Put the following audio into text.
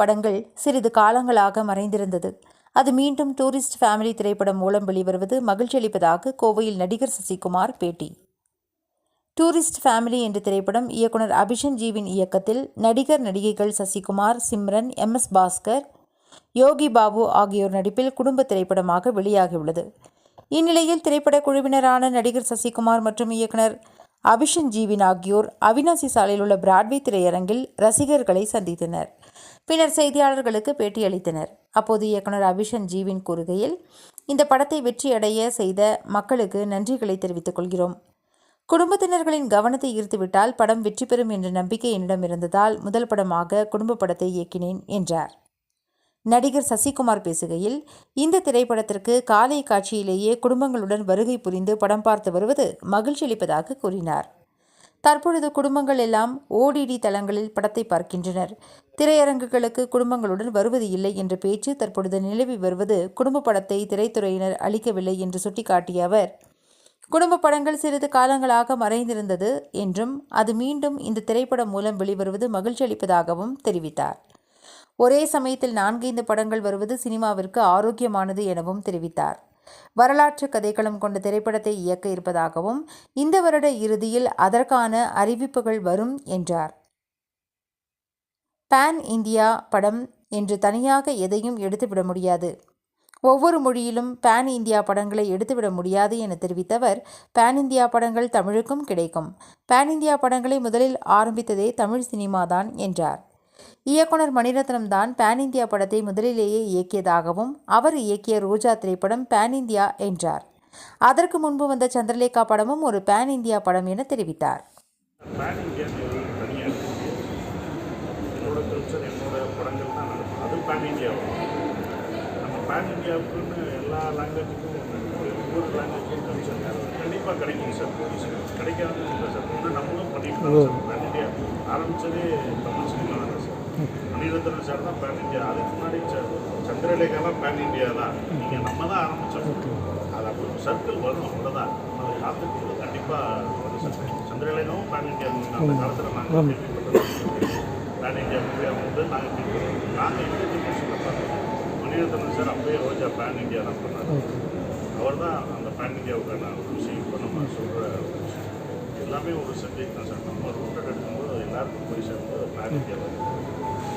படங்கள் சிறிது காலங்களாக மறைந்திருந்தது. அது மீண்டும் டூரிஸ்ட் ஃபேமிலி திரைப்படம் மூலம் வெளிவருவது மகிழ்ச்சி அளிப்பதாக கோவையில் நடிகர் சசிகுமார் பேட்டி. டூரிஸ்ட் ஃபேமிலி என்ற திரைப்படம் இயக்குனர் அபிஷன் ஜீவின் இயக்கத்தில் நடிகர் நடிகைகள் சசிகுமார் சிம்ரன் எம். எஸ். பாஸ்கர் யோகி பாபு ஆகியோர் நடிப்பில் குடும்ப திரைப்படமாக வெளியாகியுள்ளது. இந்நிலையில் திரைப்பட குழுவினரான நடிகர் சசிகுமார் மற்றும் இயக்குனர் அபிஷன் ஜீவின் ஆகியோர் அவினாசி சாலையில் உள்ள பிராட்வே திரையரங்கில் ரசிகர்களை சந்தித்தனர். பின்னர் செய்தியாளர்களுக்கு பேட்டியளித்தனர். அப்போது இயக்குனர் அபிஷன் ஜீவின் கூறுகையில் இந்த படத்தை வெற்றியடைய செய்த மக்களுக்கு நன்றிகளை தெரிவித்துக் கொள்கிறோம். குடும்பத்தினர்களின் கவனத்தை ஈர்த்துவிட்டால் படம் வெற்றி பெறும் என்ற நம்பிக்கை என்னிடம் இருந்ததால் முதல் படமாக குடும்ப படத்தை இயக்கினேன் என்றார். நடிகர் சசிகுமார் பேசுகையில் இந்த திரைப்படத்திற்கு காலை காட்சியிலேயே குடும்பங்களுடன் வருகை புரிந்து படம் பார்த்து வருவது மகிழ்ச்சி அளிப்பதாக கூறினார். தற்பொழுது குடும்பங்கள் எல்லாம் ஓடிடி தளங்களில் படத்தை பார்க்கின்றனர். திரையரங்குகளுக்கு குடும்பங்களுடன் வருவது இல்லை என்ற பேச்சு தற்பொழுது நிலவி வருவது குடும்ப படத்தை திரைத்துறையினர் அளிக்கவில்லை என்று சுட்டிக்காட்டிய அவர் குடும்ப படங்கள் சிறிது காலங்களாக மறைந்திருந்தது என்றும் அது மீண்டும் இந்த திரைப்படம் மூலம் வெளிவருவது மகிழ்ச்சி அளிப்பதாகவும் தெரிவித்தார். ஒரே சமயத்தில் நான்கைந்து படங்கள் வருவது சினிமாவிற்கு ஆரோக்கியமானது எனவும் தெரிவித்தார். வரலாற்று கதைக்களம் கொண்ட திரைப்படத்தை இயக்க இருப்பதாகவும் இந்த வருட இறுதியில் அதற்கான அறிவிப்புகள் வரும் என்றார். பேன் இந்தியா படம் என்று தனியாக எதையும் எடுத்துவிட முடியாது. ஒவ்வொரு மொழியிலும் பேன் இந்தியா படங்களை எடுத்துவிட முடியாது என தெரிவித்தவர் பேன் இந்தியா படங்கள் தமிழுக்கும் கிடைக்கும். பேன் இந்தியா படங்களை முதலில் ஆரம்பித்ததே தமிழ் சினிமாதான் என்றார். இயக்குனர் மணிரத்னம் தான் பேன் இந்தியா படத்தை முதலிலேயே இயக்கியதாகவும் அவர் இயக்கிய ரோஜா திரைப்படம் பேன் இந்தியா என்றார். அதற்கு முன்பு வந்த சந்திரலேகா படமும் ஒரு பேன் இந்தியா படம் என தெரிவித்தார். கண்டிப்பாக கிடைக்கும் சார். கிடைக்காதுன்னு இல்லை சார். நம்மளும் பண்ணிட்டு ஆரம்பித்ததே தமிழ் சினிமா மணிரத்னம் சார் தான் பேன் இந்தியா அதுக்கு முன்னாடி சந்திரலேகாலாம் பேன் இந்தியா தான். நீங்கள் நம்ம தான் ஆரம்பித்தோம் அது அப்படி சர்க்கிள் வரும் அவ்வளோதான் அது காலத்துக்கு கண்டிப்பாக சந்திரலேகாவும் பேன் இந்தியா. அந்த காலத்தில் நாங்கள் பேன் இந்தியா மூவி வந்து நாங்கள் நாங்கள் ஜென்ரேஷனில் பார்த்தோம். மணிரத்னம் சார் அப்பயே ரோஜா பேன் இந்தியா தான் பண்ணார். அவர் தான் அந்த பேன் இந்தியாவுக்கான ஒரு விஷயம் இப்போ நம்ம சொல்கிற எல்லாமே ஒரு சப்ஜெக்ட் தான் சார். நம்ம ரூட்டட் எடுக்கும்போது ನಾಲ್ಕು ಪರಿಷತ್ತು ಪ್ರಾಮುಖ್ಯವಾಗಿದೆ